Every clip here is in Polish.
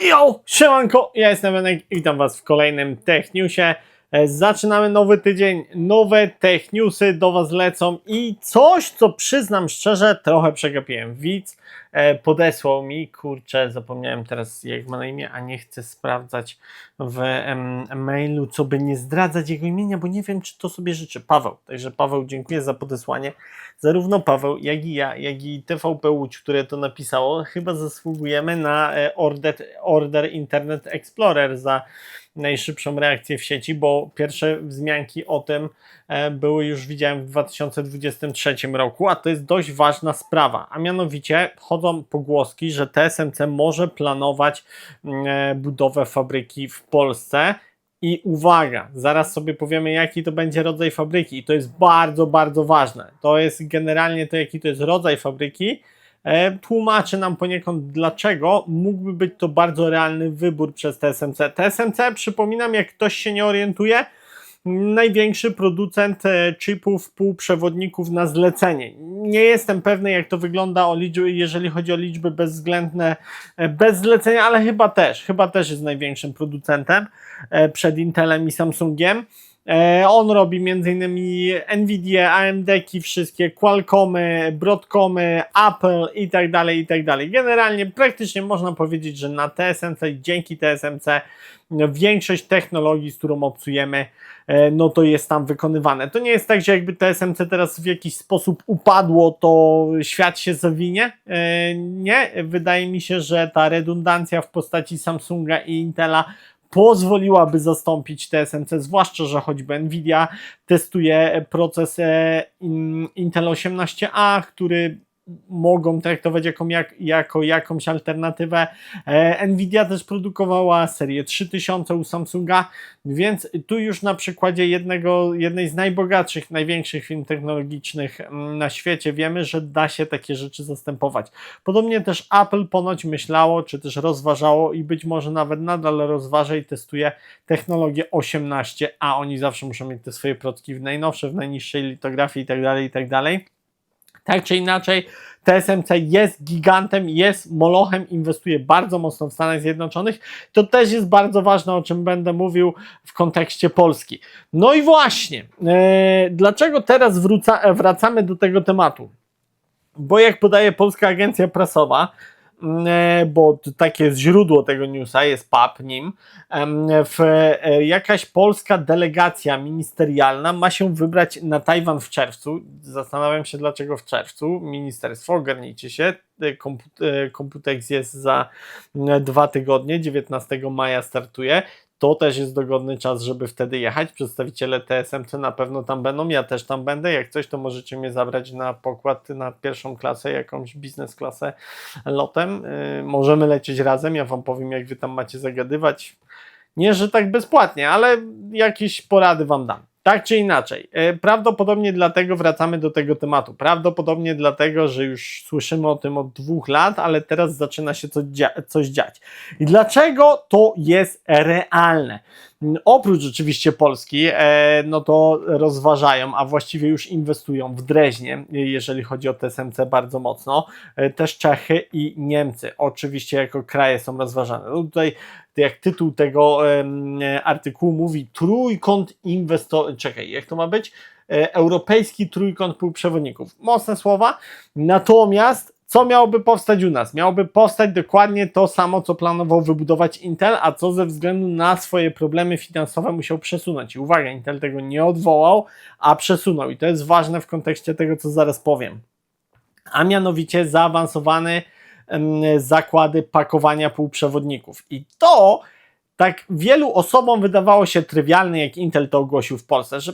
Yo, siemanko, ja jestem Benek i witam was w kolejnym Tech Newsie. E, Zaczynamy nowy tydzień, nowe Tech Newsy do was lecą i coś, co przyznam szczerze, trochę przegapiłem. Widz e, podesłał mi, kurczę, zapomniałem teraz jak ma na imię, a nie chcę sprawdzać w mailu, co by nie zdradzać jego imienia, bo nie wiem, czy to sobie życzy. Paweł, także Paweł, dziękuję za podesłanie. Zarówno Paweł, jak i ja, jak i TVP Łódź, które to napisało, chyba zasługujemy na e, order, order Internet Explorer za najszybszą reakcję w sieci, bo pierwsze wzmianki o tym e, były już widziałem w 2023 roku, a to jest dość ważna sprawa, a mianowicie chodzą pogłoski, że TSMC może planować mm, e, budowę fabryki w Polsce. I uwaga, zaraz sobie powiemy, jaki to będzie rodzaj fabryki, i to jest bardzo, bardzo ważne. To jest generalnie to, jaki to jest rodzaj fabryki, tłumaczy nam poniekąd, dlaczego mógłby być to bardzo realny wybór przez TSMC. TSMC, przypominam, jak ktoś się nie orientuje, największy producent e, chipów, półprzewodników na zlecenie. Nie jestem pewny, jak to wygląda, o liczby, jeżeli chodzi o liczby bezwzględne e, bez zlecenia, ale chyba też, chyba też jest największym producentem e, przed Intelem i Samsungiem. E, On robi m.in. Nvidia, AMD-ki, wszystkie Qualcommy, Broadcomy, Apple i tak tak. Generalnie praktycznie można powiedzieć, że na TSMC i dzięki TSMC większość technologii, z którą obcujemy, e, no to jest tam wykonywane. To nie jest tak, że jakby TSMC teraz w jakiś sposób upadło, to świat się zawinie. E, Nie, wydaje mi się, że ta redundancja w postaci Samsunga i Intela pozwoliłaby zastąpić TSMC, zwłaszcza, że choćby Nvidia testuje proces e, in- Intel 18A, który mogą traktować jako, jak, jako jakąś alternatywę. E, Nvidia też produkowała serię 3000 u Samsunga, więc tu już na przykładzie jednego, jednej z najbogatszych, największych firm technologicznych mm, na świecie wiemy, że da się takie rzeczy zastępować. Podobnie też Apple ponoć myślało, czy też rozważało i być może nawet nadal rozważa i testuje technologię 18, a oni zawsze muszą mieć te swoje procki w najnowsze, w najniższej litografii itd., itd. Tak czy inaczej, TSMC jest gigantem, jest molochem, inwestuje bardzo mocno w Stanach Zjednoczonych. To też jest bardzo ważne, o czym będę mówił w kontekście Polski. No i właśnie, e, dlaczego teraz wróca, e, wracamy do tego tematu? Bo jak podaje Polska Agencja Prasowa, bo t- takie źródło tego newsa, jest PAP nim, w, e, jakaś polska delegacja ministerialna ma się wybrać na Tajwan w czerwcu. Zastanawiam się, dlaczego w czerwcu. Ministerstwo, ogarnijcie się. E, Komput- e, Komputex jest za dwa tygodnie, 19 maja startuje. To też jest dogodny czas, żeby wtedy jechać. Przedstawiciele TSMC na pewno tam będą. Ja też tam będę. Jak coś, to możecie mnie zabrać na pokład na pierwszą klasę, jakąś biznes klasę lotem. Yy, możemy lecieć razem. Ja Wam powiem, jak Wy tam macie zagadywać. Nie, że tak bezpłatnie, ale jakieś porady Wam dam. Tak czy inaczej, e, prawdopodobnie dlatego wracamy do tego tematu. Prawdopodobnie dlatego, że już słyszymy o tym od dwóch lat, ale teraz zaczyna się coś, coś dziać. I dlaczego to jest realne? Oprócz oczywiście Polski, e, no to rozważają, a właściwie już inwestują w Dreźnie, jeżeli chodzi o TSMC bardzo mocno. E, Też Czechy i Niemcy. Oczywiście jako kraje są rozważane. No tutaj jak tytuł tego artykułu mówi, trójkąt inwestorów, czekaj, jak to ma być? E, Europejski trójkąt półprzewodników. Mocne słowa, natomiast co miałoby powstać u nas? Miałoby powstać dokładnie to samo, co planował wybudować Intel, a co ze względu na swoje problemy finansowe musiał przesunąć. I uwaga, Intel tego nie odwołał, a przesunął. I to jest ważne w kontekście tego, co zaraz powiem. A mianowicie zaawansowany em, zakłady pakowania półprzewodników. I to tak wielu osobom wydawało się trywialne, jak Intel to ogłosił w Polsce, że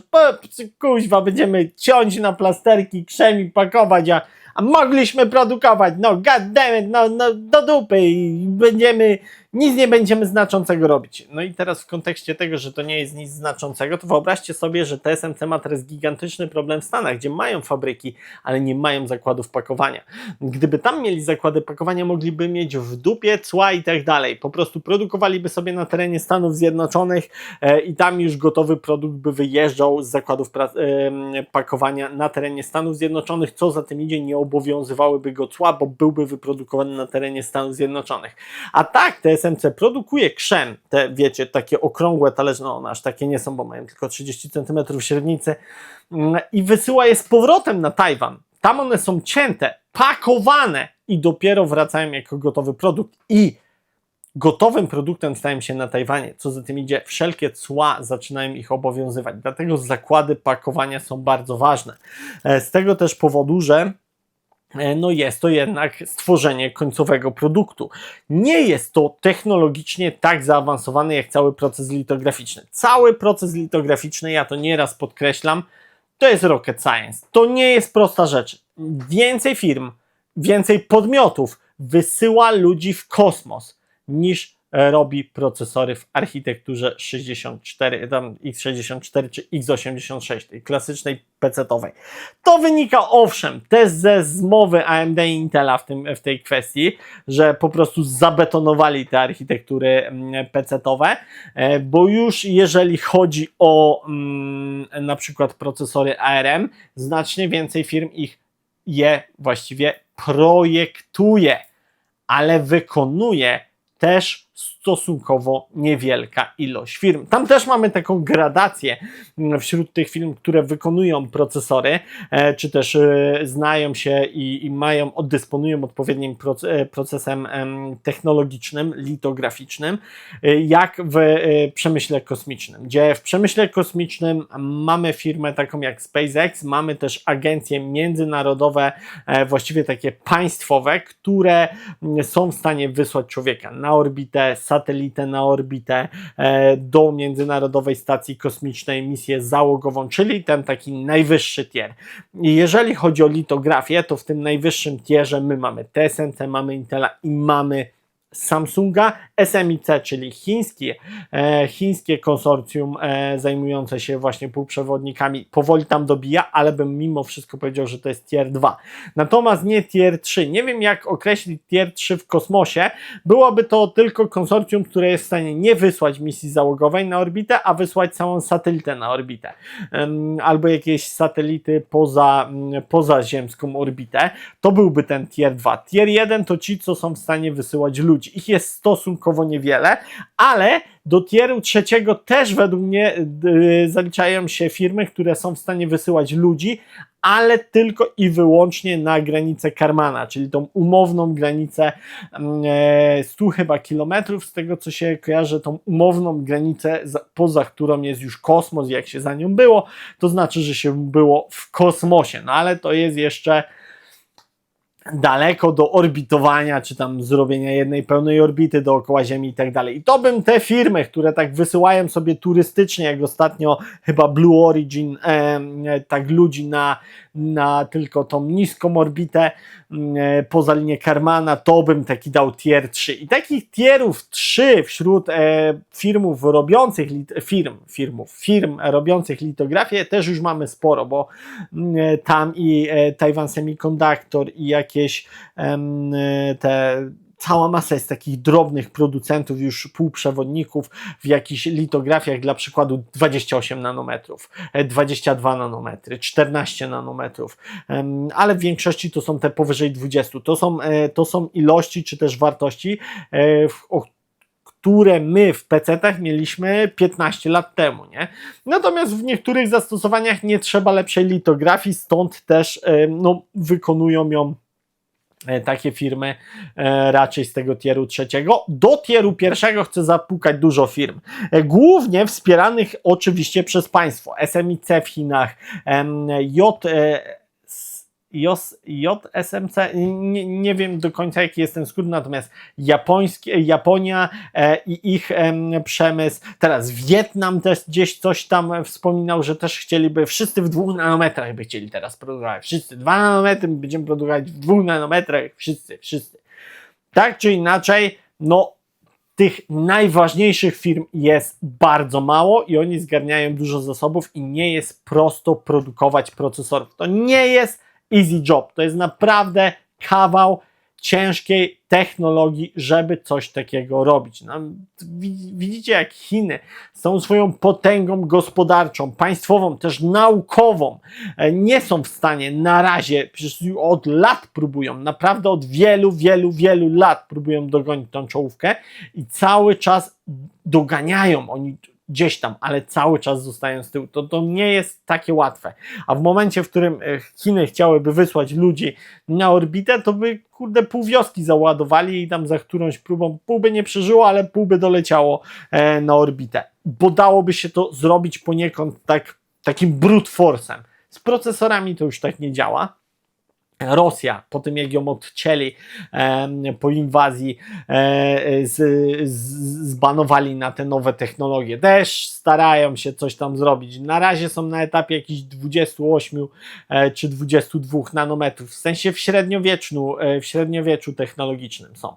kuźwa, będziemy ciąć na plasterki, krzemi, pakować, a, a mogliśmy produkować, no goddammit, no, no do dupy i będziemy, nic nie będziemy znaczącego robić. No i teraz w kontekście tego, że to nie jest nic znaczącego, to wyobraźcie sobie, że TSMC ma teraz gigantyczny problem w Stanach, gdzie mają fabryki, ale nie mają zakładów pakowania. Gdyby tam mieli zakłady pakowania, mogliby mieć w dupie cła i tak dalej. Po prostu produkowaliby sobie na terenie Stanów Zjednoczonych e, i tam już gotowy produkt by wyjeżdżał z zakładów em, pakowania na terenie Stanów Zjednoczonych. Co za tym idzie, nie obowiązywałyby go cła, bo byłby wyprodukowany na terenie Stanów Zjednoczonych. A tak, TSMC Produkuje krzem, te wiecie, takie okrągłe talerze, no one aż takie nie są, bo mają tylko 30 cm średnicy mm, i wysyła je z powrotem na Tajwan. Tam one są cięte, pakowane i dopiero wracają jako gotowy produkt. I gotowym produktem stają się na Tajwanie. Co za tym idzie, wszelkie cła zaczynają ich obowiązywać. Dlatego zakłady pakowania są bardzo ważne. E, Z tego też powodu, że no jest to jednak stworzenie końcowego produktu. Nie jest to technologicznie tak zaawansowane jak cały proces litograficzny. Cały proces litograficzny, ja to nieraz podkreślam, to jest rocket science. To nie jest prosta rzecz. Więcej firm, więcej podmiotów wysyła ludzi w kosmos niż e, robi procesory w architekturze 64, tam x64 czy x86, tej klasycznej PC-owej. To wynika owszem też ze zmowy AMD i Intela w, tym, w tej kwestii, że po prostu zabetonowali te architektury mm, PC-owe, e, bo już jeżeli chodzi o mm, na przykład procesory ARM, znacznie więcej firm ich je właściwie projektuje, ale wykonuje też stosunkowo niewielka ilość firm. Tam też mamy taką gradację mm, wśród tych firm, które wykonują procesory, e, czy też e, znają się i, i mają, dysponują odpowiednim e, procesem em, technologicznym, litograficznym, jak w przemyśle kosmicznym, gdzie w przemyśle kosmicznym mamy firmę taką jak SpaceX, mamy też agencje międzynarodowe, właściwie takie państwowe, które mm, są w stanie wysłać człowieka na orbitę, satelitę na orbitę, e, do Międzynarodowej Stacji Kosmicznej, misję załogową, czyli ten taki najwyższy tier. I jeżeli chodzi o litografię, to w tym najwyższym tierze my mamy TSMC, mamy Intela i mamy Samsunga, SMIC, czyli chińskie, e, chińskie konsorcjum e, zajmujące się właśnie półprzewodnikami, powoli tam dobija, ale bym mimo wszystko powiedział, że to jest tier 2. Natomiast nie tier 3. Nie wiem jak określić tier 3 w kosmosie. Byłoby to tylko konsorcjum, które jest w stanie nie wysłać misji załogowej na orbitę, a wysłać całą satelitę na orbitę. Em, albo jakieś satelity poza, poza ziemską orbitę. To byłby ten tier 2. Tier 1 to ci, co są w stanie wysyłać ludzi. Ich jest stosunkowo niewiele, ale do tieru trzeciego też według mnie y, zaliczają się firmy, które są w stanie wysyłać ludzi, ale tylko i wyłącznie na granicę Karmana, czyli tą umowną granicę mm, e, 100 chyba kilometrów, z tego co się kojarzy, tą umowną granicę, za- poza którą jest już kosmos, jak się za nią było, to znaczy, że się było w kosmosie, no ale to jest jeszcze daleko do orbitowania, czy tam zrobienia jednej pełnej orbity dookoła Ziemi i tak dalej. I to bym te firmy, które tak wysyłają sobie turystycznie, jak ostatnio chyba Blue Origin, em, tak ludzi na, na tylko tą niską orbitę e, poza linię Karmana, to bym taki dał tier 3. I takich tierów 3 wśród e, firmów robiących, firm, firmów, firm robiących litografię też już mamy sporo, bo e, tam i e, Taiwan Semiconductor i jakieś e, te cała masa jest takich drobnych producentów już półprzewodników w jakichś litografiach dla przykładu 28 nanometrów, e, 22 nanometry, 14 nanometrów, ale w większości to są te powyżej 20. To są, e, to są ilości czy też wartości, e, o które my w PC-tach mieliśmy 15 lat temu, nie? Natomiast w niektórych zastosowaniach nie trzeba lepszej litografii, stąd też e, no, wykonują ją e, takie firmy e, raczej z tego tieru trzeciego. Do tieru pierwszego chce zapukać dużo firm, e, głównie wspieranych oczywiście przez państwo. SMIC w Chinach, J, e, JOS, JSMC, nie, nie wiem do końca jaki jest ten skrót, natomiast japońskie, Japonia e, i ich em, przemysł. Teraz Wietnam też gdzieś coś tam wspominał, że też chcieliby, wszyscy w dwóch nanometrach by chcieli teraz produkować. Wszyscy, dwa nanometry będziemy produkować w dwóch nanometrach, wszyscy, wszyscy. Tak czy inaczej, no tych najważniejszych firm jest bardzo mało i oni zgarniają dużo zasobów i nie jest prosto produkować procesorów. To nie jest easy job, to jest naprawdę kawał ciężkiej technologii, żeby coś takiego robić. No, wi- widzicie, jak Chiny tą swoją potęgą gospodarczą, państwową, też naukową, e, nie są w stanie na razie, przecież od lat próbują, naprawdę od wielu, wielu, wielu lat próbują dogonić tą czołówkę i cały czas doganiają. Oni gdzieś tam, ale cały czas zostają z tyłu. To, to nie jest takie łatwe. A w momencie, w którym e, Chiny chciałyby wysłać ludzi na orbitę, to by kurde pół wioski załadowali i tam za którąś próbą pół by nie przeżyło, ale pół by doleciało e, na orbitę. Bo dałoby się to zrobić poniekąd tak, takim brute force'em. Z procesorami to już tak nie działa. Rosja, po tym jak ją odcięli e, po inwazji, e, z, z, zbanowali na te nowe technologie. Też starają się coś tam zrobić. Na razie są na etapie jakichś 28 e, czy 22 nanometrów, w sensie w e, w średniowieczu technologicznym są.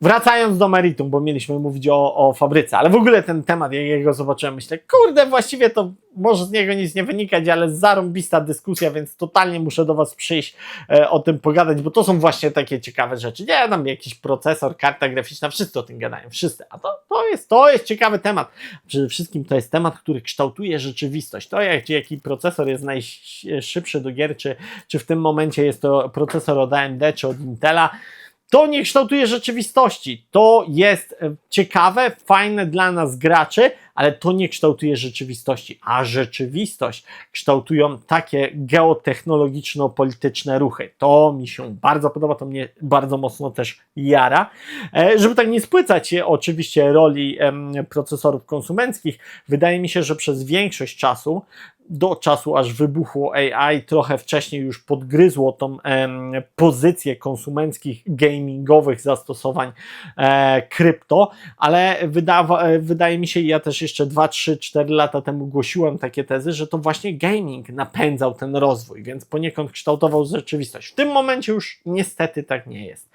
Wracając do meritum, bo mieliśmy mówić o, o fabryce, ale w ogóle ten temat, jak go zobaczyłem, myślę, kurde, właściwie to może z niego nic nie wynikać, ale zarąbista dyskusja, więc totalnie muszę do Was przyjść, e, o tym pogadać, bo to są właśnie takie ciekawe rzeczy. Nie, tam jakiś procesor, karta graficzna, wszyscy o tym gadają, wszyscy. A to, to, jest, to jest ciekawy temat. Przede wszystkim to jest temat, który kształtuje rzeczywistość. To, jak, jaki procesor jest najszybszy do gier, czy, czy w tym momencie jest to procesor od AMD, czy od Intela, to nie kształtuje rzeczywistości. To jest e, ciekawe, fajne dla nas graczy, ale to nie kształtuje rzeczywistości. A rzeczywistość kształtują takie geotechnologiczno-polityczne ruchy. To mi się bardzo podoba, to mnie bardzo mocno też jara. E, żeby tak nie spłycać się oczywiście roli procesorów konsumenckich, wydaje mi się, że przez większość czasu do czasu, aż wybuchło AI, trochę wcześniej już podgryzło tą pozycję konsumenckich, gamingowych zastosowań e, krypto, ale wydawa, e, wydaje mi się, ja też jeszcze 2, 3, 4 lata temu głosiłem takie tezy, że to właśnie gaming napędzał ten rozwój, więc poniekąd kształtował rzeczywistość. W tym momencie już niestety tak nie jest.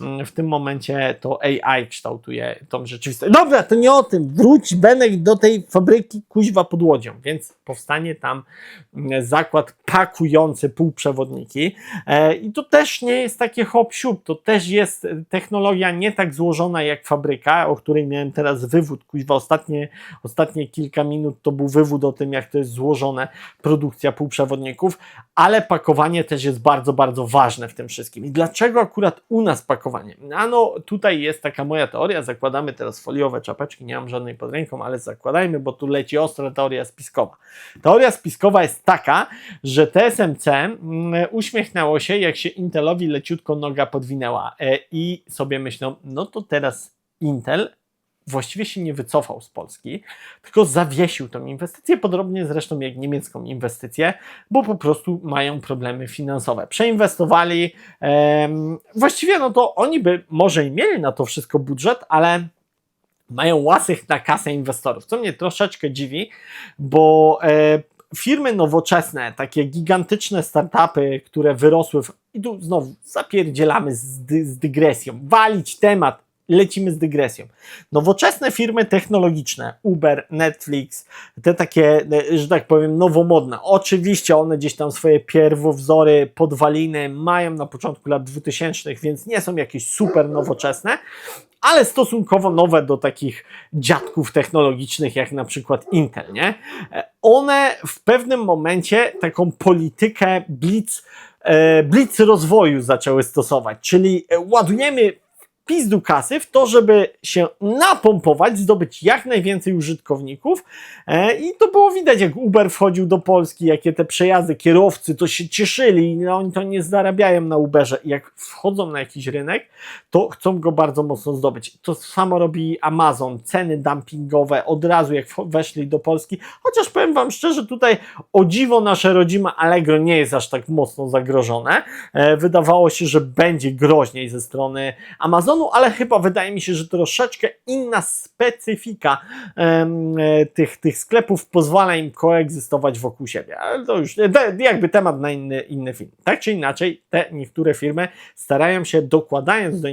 Mm, W tym momencie to AI kształtuje tą rzeczywistość. Dobra, to nie o tym. Wróć Benek do tej fabryki kuźwa pod łodzią, więc powstanie tam zakład pakujący półprzewodniki E, i to też nie jest takie hop siup, to też jest technologia nie tak złożona jak fabryka, o której miałem teraz wywód, kuźwa ostatnie, ostatnie kilka minut to był wywód o tym jak to jest złożone produkcja półprzewodników, ale pakowanie też jest bardzo, bardzo ważne w tym wszystkim. I dlaczego akurat u nas pakowanie? Ano tutaj jest taka moja teoria, zakładamy teraz foliowe czapeczki, nie mam żadnej pod ręką, ale zakładajmy, bo tu leci ostra teoria spiskowa. Teoria spiskowa jest taka, że TSMC mm, uśmiechnęło się, jak się Intelowi leciutko noga podwinęła e, i sobie myślą, no to teraz Intel właściwie się nie wycofał z Polski, tylko zawiesił tą inwestycję, podobnie zresztą jak niemiecką inwestycję, bo po prostu mają problemy finansowe. Przeinwestowali, właściwie no to oni by może i mieli na to wszystko budżet, ale mają łasych na kasę inwestorów, co mnie troszeczkę dziwi, bo e, firmy nowoczesne, takie gigantyczne startupy, które wyrosły w, i tu znowu zapierdzielamy z, dy, z dygresją, walić temat, lecimy z dygresją. Nowoczesne firmy technologiczne, Uber, Netflix, te takie, e, że tak powiem, nowomodne. Oczywiście one gdzieś tam swoje pierwowzory, podwaliny mają na początku lat 2000, więc nie są jakieś super nowoczesne, ale stosunkowo nowe do takich dziadków technologicznych, jak na przykład Intel, nie? E, One w pewnym momencie taką politykę blitz, e, blitz rozwoju zaczęły stosować, czyli ładujemy pizdu kasy w to, żeby się napompować, zdobyć jak najwięcej użytkowników. E, i to było widać, jak Uber wchodził do Polski, jakie te przejazdy, kierowcy to się cieszyli, no oni to nie zarabiają na Uberze. Jak wchodzą na jakiś rynek, to chcą go bardzo mocno zdobyć. To samo robi Amazon, ceny dumpingowe od razu jak weszli do Polski, chociaż powiem Wam szczerze, tutaj o dziwo nasze rodzime Allegro nie jest aż tak mocno zagrożone. E, Wydawało się, że będzie groźniej ze strony Amazonu, ale chyba wydaje mi się, że troszeczkę inna specyfika e, tych, tych sklepów pozwala im koegzystować wokół siebie. Ale to już te, jakby temat na inny, inny film. Tak czy inaczej, te niektóre firmy starają się, dokładając do,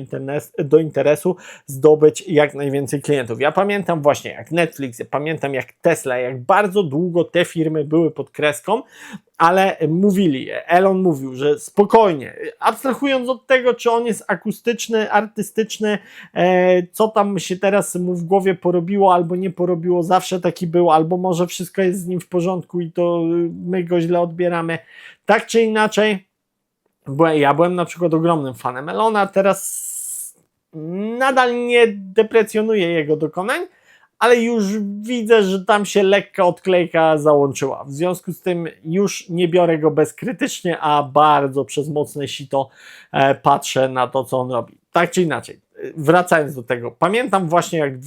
do interesu, zdobyć jak najwięcej klientów. Ja pamiętam właśnie jak Netflix, ja pamiętam jak Tesla, jak bardzo długo te firmy były pod kreską ale mówili, Elon mówił, że spokojnie, abstrahując od tego, czy on jest akustyczny, artystyczny, e, co tam się teraz mu w głowie porobiło albo nie porobiło, zawsze taki był, albo może wszystko jest z nim w porządku i to my go źle odbieramy. Tak czy inaczej, ja byłem na przykład ogromnym fanem Elona, teraz nadal nie deprecjonuję jego dokonań, ale już widzę, że tam się lekka odklejka załączyła. W związku z tym już nie biorę go bezkrytycznie, a bardzo przez mocne sito e, patrzę na to, co on robi. Tak czy inaczej, wracając do tego, pamiętam właśnie jak w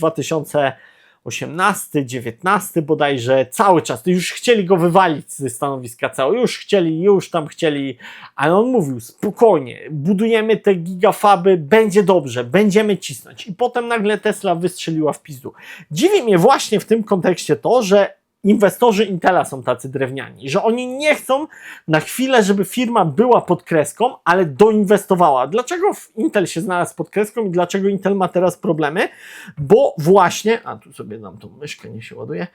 2018, 19 bodajże, cały czas, już chcieli go wywalić ze stanowiska całego, już chcieli, już tam chcieli, ale on mówił spokojnie, budujemy te gigafaby, będzie dobrze, będziemy cisnąć. I potem nagle Tesla wystrzeliła w pizdu. Dziwi mnie właśnie w tym kontekście to, że inwestorzy Intela są tacy drewniani, że oni nie chcą na chwilę, żeby firma była pod kreską, ale doinwestowała. Dlaczego Intel się znalazł pod kreską i dlaczego Intel ma teraz problemy? Bo właśnie, a tu sobie dam tą myszkę, nie się ładuje,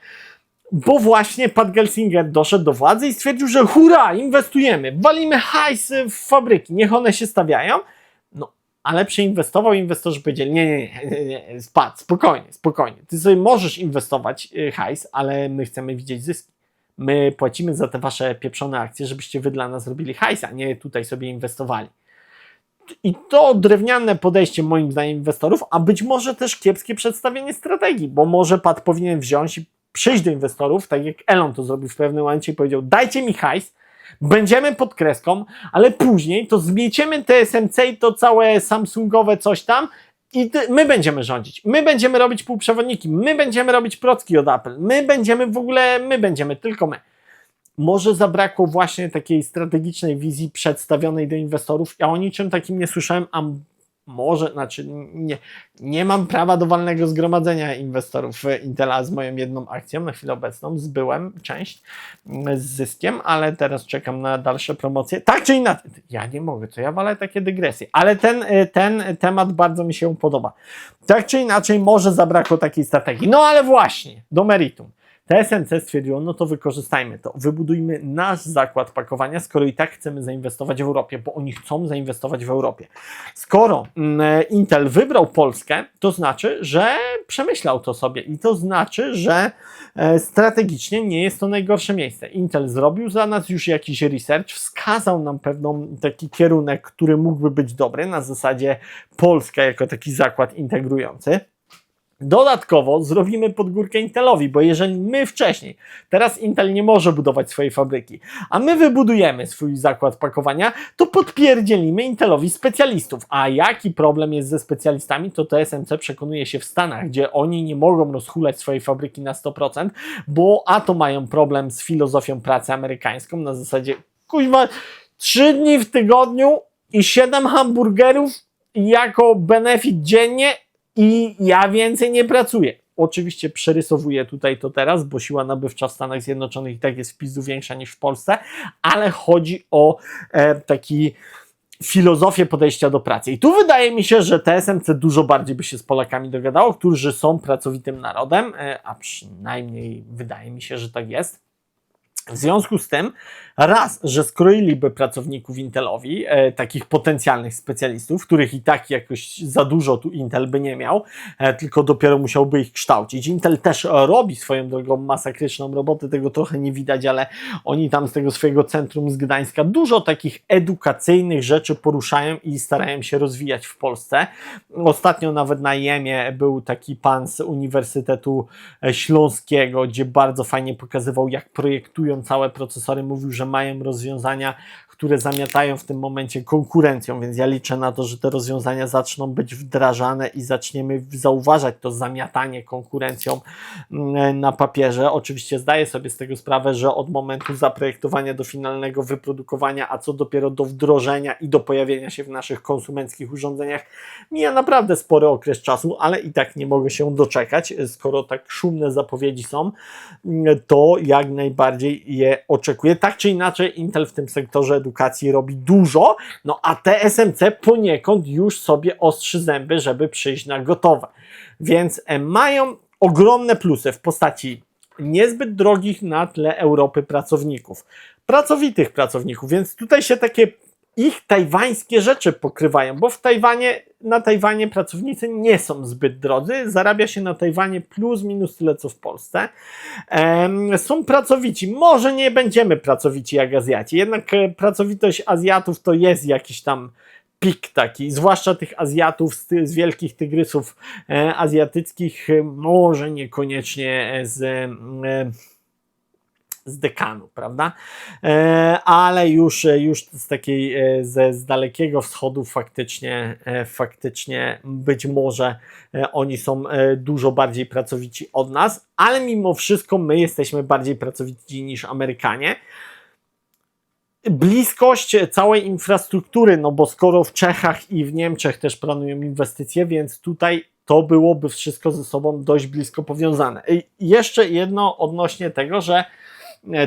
bo właśnie Pat Gelsinger doszedł do władzy i stwierdził, że hurra, inwestujemy, walimy hajs w fabryki, niech one się stawiają. Ale przeinwestował, inwestorzy powiedzieli, nie, nie, nie, nie, nie spadł, spokojnie, spokojnie. Ty sobie możesz inwestować y, hajs, ale my chcemy widzieć zyski. My płacimy za te wasze pieprzone akcje, żebyście wy dla nas robili hajs, a nie tutaj sobie inwestowali. I to drewniane podejście moim zdaniem inwestorów, a być może też kiepskie przedstawienie strategii, bo może Pat powinien wziąć i przyjść do inwestorów, tak jak Elon to zrobił w pewnym momencie i powiedział, dajcie mi hajs, będziemy pod kreską, ale później to zmieciemy TSMC i to całe Samsungowe coś tam i my będziemy rządzić. My będziemy robić półprzewodniki, my będziemy robić procki od Apple, my będziemy w ogóle, my będziemy, tylko my. Może zabrakło właśnie takiej strategicznej wizji przedstawionej do inwestorów. Ja o niczym takim nie słyszałem, a może, znaczy nie, nie mam prawa do walnego zgromadzenia inwestorów Intela z moją jedną akcją na chwilę obecną. Zbyłem część z zyskiem, ale teraz czekam na dalsze promocje. Tak czy inaczej, ja nie mogę, to ja walę takie dygresje, ale ten, ten temat bardzo mi się podoba. Tak czy inaczej, może zabrakło takiej strategii. No ale właśnie, do meritum. TSMC stwierdziło, no to wykorzystajmy to, wybudujmy nasz zakład pakowania, skoro i tak chcemy zainwestować w Europie, bo oni chcą zainwestować w Europie. Skoro mm, Intel wybrał Polskę, to znaczy, że przemyślał to sobie i to znaczy, że e, strategicznie nie jest to najgorsze miejsce. Intel zrobił za nas już jakiś research, wskazał nam pewną taki kierunek, który mógłby być dobry, na zasadzie Polska jako taki zakład integrujący. Dodatkowo zrobimy podgórkę Intelowi, bo jeżeli my wcześniej, teraz Intel nie może budować swojej fabryki, a my wybudujemy swój zakład pakowania, to podpierdzielimy Intelowi specjalistów. A jaki problem jest ze specjalistami, to TSMC przekonuje się w Stanach, gdzie oni nie mogą rozhulać swojej fabryki na 100%, bo a to mają problem z filozofią pracy amerykańską na zasadzie, kuźwa, 3 dni w tygodniu i 7 hamburgerów jako benefit dziennie i ja więcej nie pracuję. Oczywiście przerysowuję tutaj to teraz, bo siła nabywcza w Stanach Zjednoczonych i tak jest w pizdu większa niż w Polsce, ale chodzi o e, taki filozofię podejścia do pracy. I tu wydaje mi się, że TSMC dużo bardziej by się z Polakami dogadało, którzy są pracowitym narodem, e, a przynajmniej wydaje mi się, że tak jest. W związku z tym, raz, że skroiliby pracowników Intelowi, e, takich potencjalnych specjalistów, których i tak jakoś za dużo tu Intel by nie miał, e, tylko dopiero musiałby ich kształcić. Intel też robi swoją drogą masakryczną robotę, tego trochę nie widać, ale oni tam z tego swojego centrum z Gdańska dużo takich edukacyjnych rzeczy poruszają i starają się rozwijać w Polsce. Ostatnio nawet na Jemie był taki pan z Uniwersytetu Śląskiego, gdzie bardzo fajnie pokazywał, jak całe procesory. Mówił, że mają rozwiązania, które zamiatają w tym momencie konkurencją, więc ja liczę na to, że te rozwiązania zaczną być wdrażane i zaczniemy zauważać to zamiatanie konkurencją mm, na papierze. Oczywiście zdaję sobie z tego sprawę, że od momentu zaprojektowania do finalnego wyprodukowania, a co dopiero do wdrożenia i do pojawienia się w naszych konsumenckich urządzeniach, mija naprawdę spory okres czasu, ale i tak nie mogę się doczekać. Skoro tak szumne zapowiedzi są, mm, to jak najbardziej je oczekuję. Tak czy inaczej, Intel w tym sektorze edukacji robi dużo, no a TSMC poniekąd już sobie ostrzy zęby, żeby przyjść na gotowe. Więc e, mają ogromne plusy w postaci niezbyt drogich na tle Europy pracowników. pracowitych pracowników, więc tutaj się takie ich tajwańskie rzeczy pokrywają, bo w Tajwanie, na Tajwanie pracownicy nie są zbyt drodzy, zarabia się na Tajwanie plus minus tyle co w Polsce. Są pracowici, może nie będziemy pracowici jak Azjaci, jednak e, pracowitość Azjatów to jest jakiś tam pik taki, zwłaszcza tych Azjatów z, z wielkich tygrysów e, azjatyckich, e, może niekoniecznie z, z dekanu, prawda? E, ale już, e, już z takiej, e, ze, z dalekiego wschodu faktycznie, faktycznie być może oni są dużo bardziej pracowici od nas, ale mimo wszystko my jesteśmy bardziej pracowici niż Amerykanie bliskość całej infrastruktury, no bo skoro w Czechach i w Niemczech też planują inwestycje, więc tutaj to byłoby wszystko ze sobą dość blisko powiązane. I jeszcze jedno odnośnie tego, że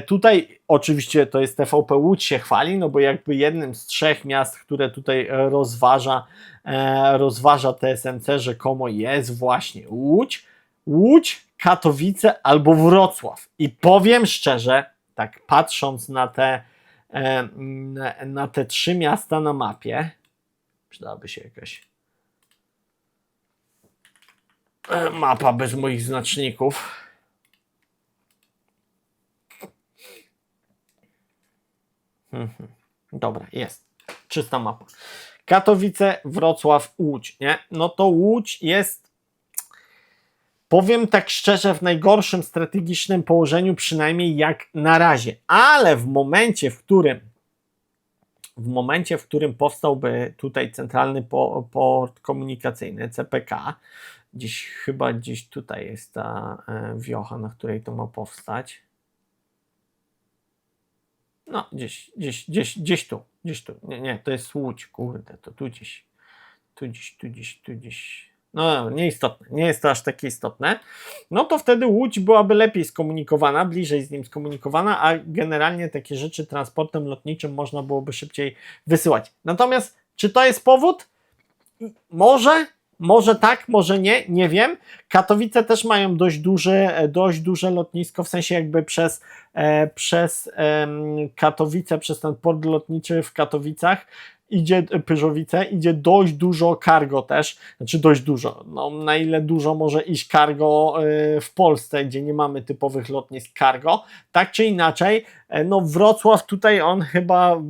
tutaj oczywiście to jest TVP Łódź się chwali, no bo jakby jednym z trzech miast, które tutaj e, rozważa, e, rozważa TSMC rzekomo jest właśnie Łódź, Łódź, Katowice albo Wrocław. I powiem szczerze, tak patrząc na te e, na, te trzy miasta na mapie. Przydałaby się jakaś e, mapa bez moich znaczników. Mhm. Dobra, jest. Czysta mapa. Katowice, Wrocław, Łódź, nie? No to Łódź jest powiem tak szczerze, w najgorszym strategicznym położeniu, przynajmniej jak na razie. Ale w momencie, w którym w momencie, w którym powstałby tutaj centralny po- port komunikacyjny CPK, gdzieś chyba gdzieś tutaj jest ta e, wiocha, na której to ma powstać. No, gdzieś, gdzieś, gdzieś, gdzieś tu, gdzieś tu. Nie, nie, to jest Łódź, kurde, to tu gdzieś, tu gdzieś, tu gdzieś, tu gdzieś. No, nieistotne, nie jest to aż takie istotne. No to wtedy Łódź byłaby lepiej skomunikowana, bliżej z nim skomunikowana, a generalnie takie rzeczy transportem lotniczym można byłoby szybciej wysyłać. Natomiast czy to jest powód? Może, może tak, może nie, nie wiem. Katowice też mają dość duże, dość duże lotnisko, w sensie jakby przez, e, przez em, Katowice, przez ten port lotniczy w Katowicach idzie Pyżowice, idzie dość dużo cargo też, znaczy dość dużo, no na ile dużo może iść cargo y, w Polsce, gdzie nie mamy typowych lotnisk cargo, tak czy inaczej, e, no Wrocław tutaj on chyba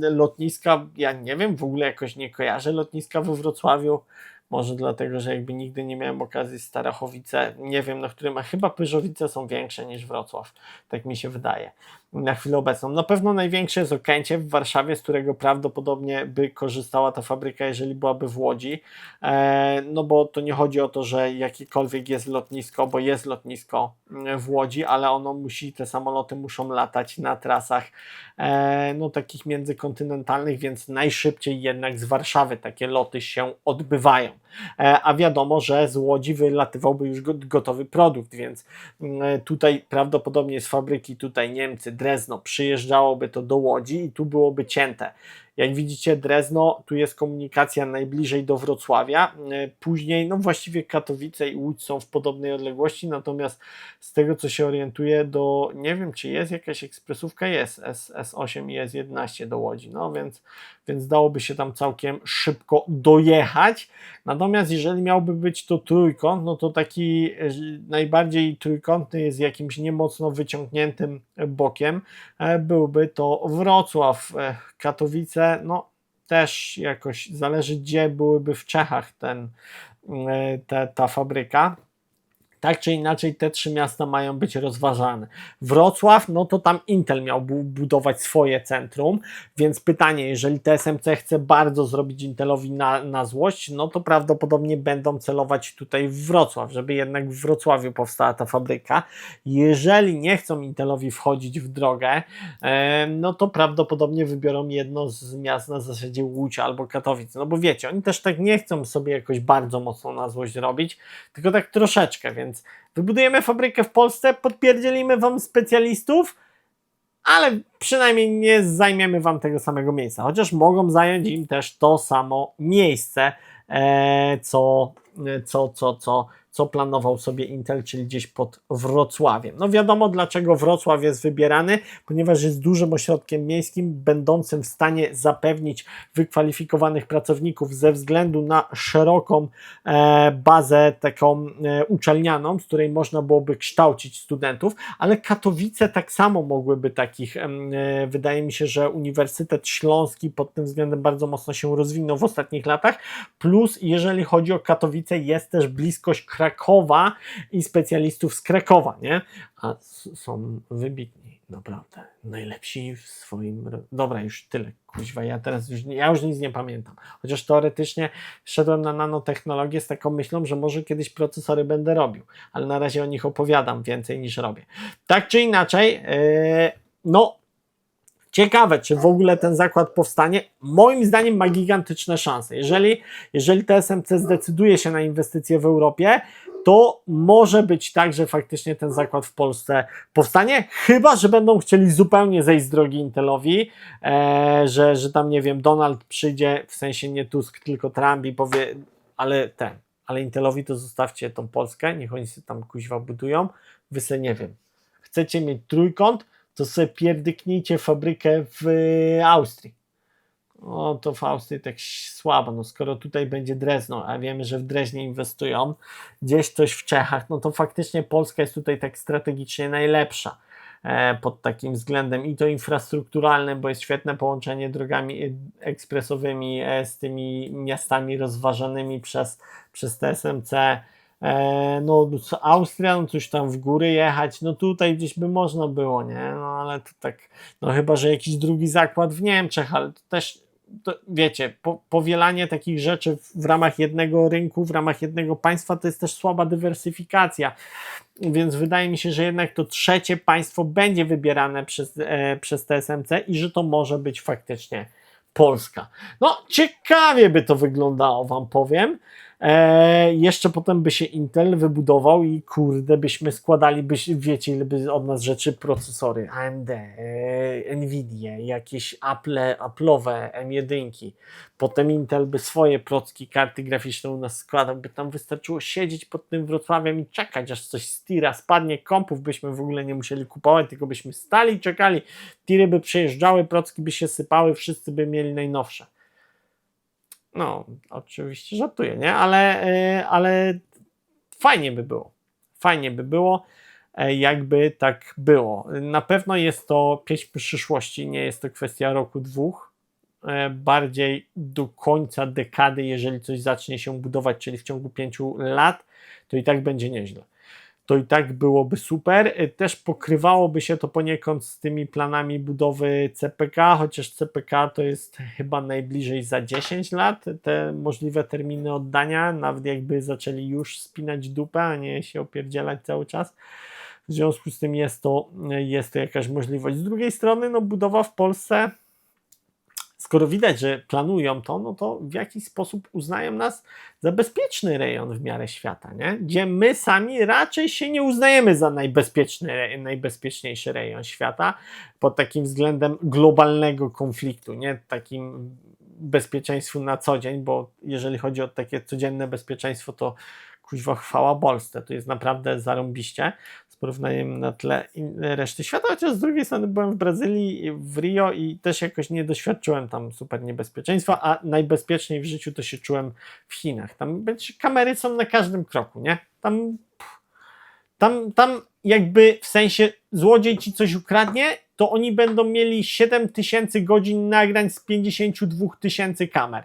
lotniska, ja nie wiem, w ogóle jakoś nie kojarzę lotniska we Wrocławiu, może dlatego, że jakby nigdy nie miałem okazji Starachowice, nie wiem na którym, a chyba Pyżowice są większe niż Wrocław, tak mi się wydaje na chwilę obecną. Na pewno największe jest Okęcie w Warszawie, z którego prawdopodobnie by korzystała ta fabryka, jeżeli byłaby w Łodzi. E, no bo to nie chodzi o to, że jakiekolwiek jest lotnisko, bo jest lotnisko mm, w Łodzi, ale ono musi, te samoloty muszą latać na trasach e, no takich międzykontynentalnych, więc najszybciej jednak z Warszawy takie loty się odbywają. E, a wiadomo, że z Łodzi wylatywałby już go- gotowy produkt, więc mm, tutaj prawdopodobnie z fabryki tutaj Niemcy, Drezno, przyjeżdżałoby to do Łodzi i tu byłoby cięte. Jak widzicie, Drezno, tu jest komunikacja najbliżej do Wrocławia. E, Później, no właściwie Katowice i Łódź są w podobnej odległości, natomiast z tego co się orientuję, do nie wiem, czy jest jakaś ekspresówka, jest S, S8 i S11 do Łodzi, no więc, więc dałoby się tam całkiem szybko dojechać. Natomiast jeżeli miałby być to trójkąt, no to taki e, najbardziej trójkątny jest jakimś niemocno wyciągniętym bokiem. E, Byłby to Wrocław, Katowice, no też jakoś zależy gdzie byłyby w Czechach ten, e, ta, ta fabryka. Tak czy inaczej, te trzy miasta mają być rozważane. Wrocław, no to tam Intel miał bu- budować swoje centrum, więc pytanie, jeżeli TSMC chce bardzo zrobić Intelowi na, na złość, no to prawdopodobnie będą celować tutaj w Wrocław, żeby jednak w Wrocławiu powstała ta fabryka. Jeżeli nie chcą Intelowi wchodzić w drogę, e, no to prawdopodobnie wybiorą jedno z miast na zasadzie Łódź albo Katowice. No bo wiecie, oni też tak nie chcą sobie jakoś bardzo mocno na złość robić, tylko tak troszeczkę, więc wybudujemy fabrykę w Polsce, podpierdzielimy wam specjalistów, ale przynajmniej nie zajmiemy wam tego samego miejsca, chociaż mogą zająć im też to samo miejsce e, co, co, co, co, co planował sobie Intel, czyli gdzieś pod Wrocławiem. No wiadomo dlaczego Wrocław jest wybierany, ponieważ jest dużym ośrodkiem miejskim, będącym w stanie zapewnić wykwalifikowanych pracowników ze względu na szeroką e, bazę taką e, uczelnianą, z której można byłoby kształcić studentów, ale Katowice tak samo mogłyby takich, e, wydaje mi się, że Uniwersytet Śląski pod tym względem bardzo mocno się rozwinął w ostatnich latach, plus jeżeli chodzi o Katowice jest też bliskość Krakowa i specjalistów z Krakowa, nie? A są wybitni, naprawdę, najlepsi w swoim... Dobra, już tyle, kuźwa, ja teraz już, ja już nic nie pamiętam, chociaż teoretycznie szedłem na nanotechnologię z taką myślą, że może kiedyś procesory będę robił, ale na razie o nich opowiadam więcej niż robię. Tak czy inaczej, yy, no ciekawe, czy w ogóle ten zakład powstanie. Moim zdaniem ma gigantyczne szanse. Jeżeli, jeżeli TSMC zdecyduje się na inwestycje w Europie, to może być tak, że faktycznie ten zakład w Polsce powstanie, chyba, że będą chcieli zupełnie zejść z drogi Intelowi, e, że, że tam, nie wiem, Donald przyjdzie, w sensie nie Tusk, tylko Trump i powie, ale ten, ale Intelowi to zostawcie tą Polskę, niech oni się tam kuźwa budują, wy se nie wiem, chcecie mieć trójkąt, to sobie pierdyknijcie fabrykę w Austrii. O, to w Austrii tak słabo, no skoro tutaj będzie Drezno, a wiemy, że w Dreźnie inwestują, gdzieś coś w Czechach, no to faktycznie Polska jest tutaj tak strategicznie najlepsza e, pod takim względem i to infrastrukturalnym, bo jest świetne połączenie drogami e, ekspresowymi e, z tymi miastami rozważanymi przez, przez TSMC. E, no, Austria, no coś tam w góry jechać, no tutaj gdzieś by można było, nie? No ale to tak, no chyba, że jakiś drugi zakład w Niemczech, ale to też, to, wiecie, po, powielanie takich rzeczy w, w ramach jednego rynku, w ramach jednego państwa, to jest też słaba dywersyfikacja. Więc wydaje mi się, że jednak to trzecie państwo będzie wybierane przez, e, przez TSMC i że to może być faktycznie Polska. No, ciekawie by to wyglądało, Wam powiem. E, jeszcze potem by się Intel wybudował i kurde, byśmy składali, byś, wiecie, ile by od nas rzeczy procesory AMD, e, Nvidia, jakieś Apple, Apple'owe M1. Potem Intel by swoje procki, karty graficzne u nas składał, by tam wystarczyło siedzieć pod tym Wrocławiem i czekać, aż coś z tira spadnie, kompów byśmy w ogóle nie musieli kupować, tylko byśmy stali i czekali. Tiry by przejeżdżały, procki by się sypały, wszyscy by mieli najnowsze. No, oczywiście żartuję, nie? Ale, yy, ale fajnie by było. Fajnie by było, e, jakby tak było. Na pewno jest to pieśń przyszłości, nie jest to kwestia roku, dwóch. E, Bardziej do końca dekady, jeżeli coś zacznie się budować, czyli w ciągu pięciu lat, to i tak będzie nieźle. To i tak byłoby super. E, Też pokrywałoby się to poniekąd z tymi planami budowy CPK, chociaż CPK to jest chyba najbliżej za 10 lat te możliwe terminy oddania, nawet jakby zaczęli już spinać dupę, a nie się opierdzielać cały czas. W związku z tym jest to, jest to jakaś możliwość. Z drugiej strony, no budowa w Polsce, skoro widać, że planują to, no to w jakiś sposób uznają nas za bezpieczny rejon w miarę świata, nie? gdzie my sami raczej się nie uznajemy za najbezpieczny, najbezpieczniejszy rejon świata pod takim względem globalnego konfliktu, nie takim bezpieczeństwu na co dzień, bo jeżeli chodzi o takie codzienne bezpieczeństwo, to kuźwa chwała Polsce, to jest naprawdę zarąbiście z porównaniem na tle reszty świata, chociaż z drugiej strony byłem w Brazylii, w Rio i też jakoś nie doświadczyłem tam super niebezpieczeństwa, a najbezpieczniej w życiu to się czułem w Chinach. Tam kamery są na każdym kroku, nie? Tam, tam, tam jakby w sensie złodziej ci coś ukradnie, to oni będą mieli 7 tysięcy godzin nagrań z 52 tysięcy kamer.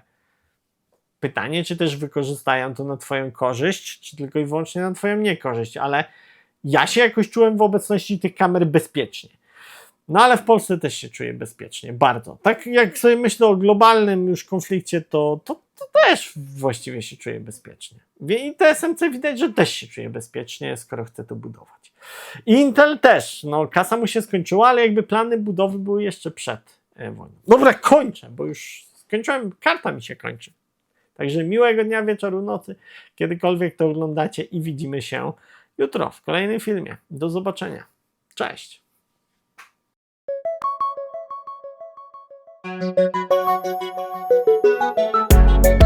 Pytanie, czy też wykorzystają to na Twoją korzyść, czy tylko i wyłącznie na Twoją niekorzyść, ale ja się jakoś czułem w obecności tych kamer bezpiecznie. No ale w Polsce też się czuję bezpiecznie, bardzo. Tak jak sobie myślę o globalnym już konflikcie, to, to, to też właściwie się czuję bezpiecznie. I TSMC widać, że też się czuje bezpiecznie, skoro chce to budować. Intel też, no kasa mu się skończyła, ale jakby plany budowy były jeszcze przed e, wojną. Dobra, kończę, bo już skończyłem, karta mi się kończy. Także miłego dnia, wieczoru, nocy, kiedykolwiek to oglądacie i widzimy się jutro w kolejnym filmie. Do zobaczenia. Cześć. Thank you.